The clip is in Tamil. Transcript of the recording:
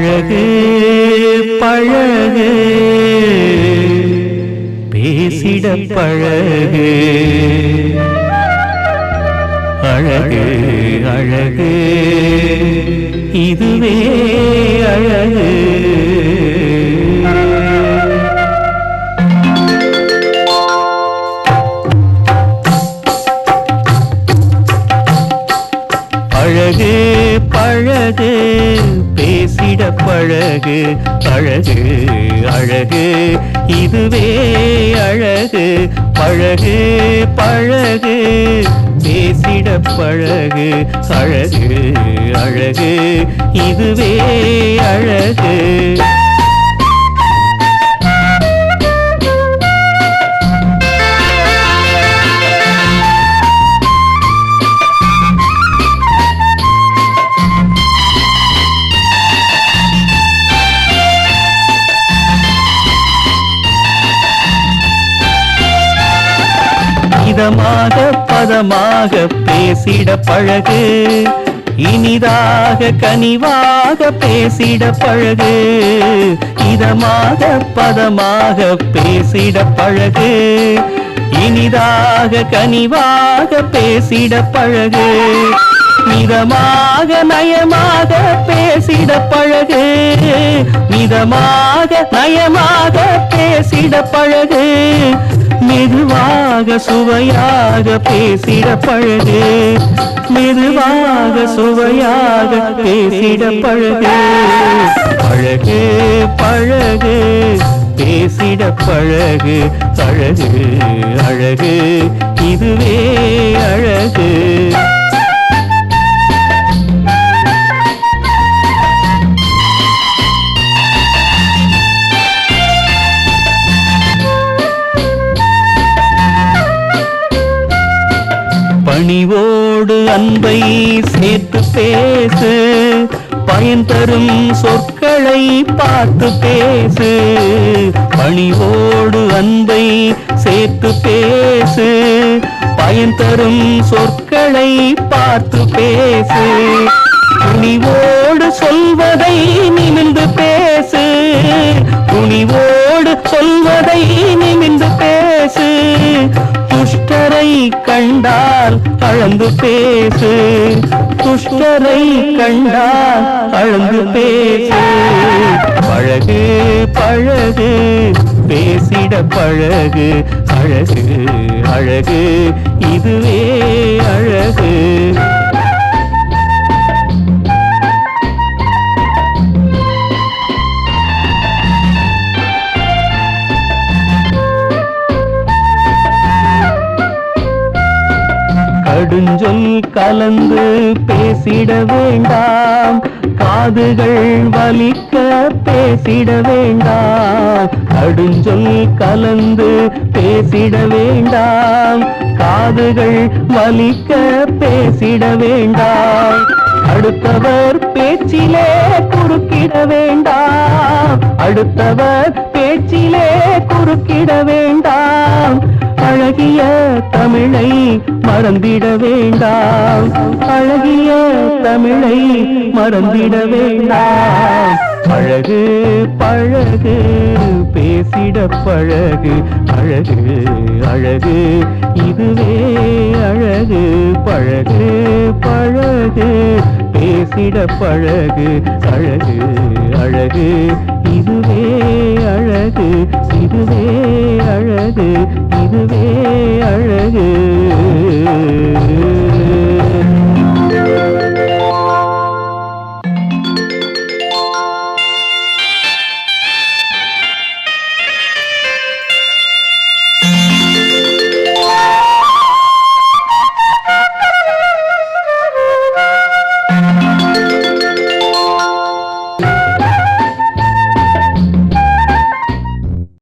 பழகு பழகு. பேசிட பழகு. அழகு அழகு. இதுவே அழகு. பழகு பே பேசிட பழகு அழகு அழகு. இதுவே அழகு பழகு பழகு. பேசிட பழகு அழகு அழகு. இதுவே அழகு. இதமாக பதமாக பேசிட பழகு. இனிதாக கனிவாக பேசிட பழகு. இதமாக பதமாக பேசிட பழகு. இனிதாக கனிவாக பேசிட பழகு. மிதமாக நயமாக பேசிட பழகு. மிதமாக நயமாக பேசிட பழகு. மெதுவாக சுவையாக பேசிட பழகு. மெதுவாக சுவையாக பேசிட பழகு. பழகு பழகு பேசிட பழகு. அழகு அழகு இதுவே அழகு. பணிவோடு அன்பை சேர்த்து பேசு. பயன் தரும் சொற்களை பார்த்து பேசு. பணிவோடு அன்பை சேர்த்து பேசு. பயன் தரும் சொற்களை பார்த்து பேசு. துணிவோடு சொல்வதை வந்து பேசு. துஷ்டரை கண்டால் அழுந்து பேசு. பழகு பழகு பேசிட பழகு. அழகு அழகு இதுவே அழகு. கடுஞ்சொல் கலந்து பேசிட வேண்டாம். காதுகள் வலிக்க பேசிட வேண்டாம். கடுஞ்சொல் கலந்து பேசிட வேண்டாம். காதுகள் வலிக்க பேசிட வேண்டாம். அடுத்தவர் பேச்சிலே குறுக்கிட வேண்டாம். அடுத்தவர் பேச்சிலே குறுக்கிட வேண்டாம். அழகிய தமிழை மறந்திட வேண்டாம். அழகிய தமிழை மறந்திட வேண்டாம். அழகு பழகு பேசிட பழகு. அழகு அழகு இதுவே அழகு. பழகு பழகு பேசிட பழகு. அழகு அழகு இதுவே அழகு. இதுவே அழகு இதுவே அழகு. Mm-hmm.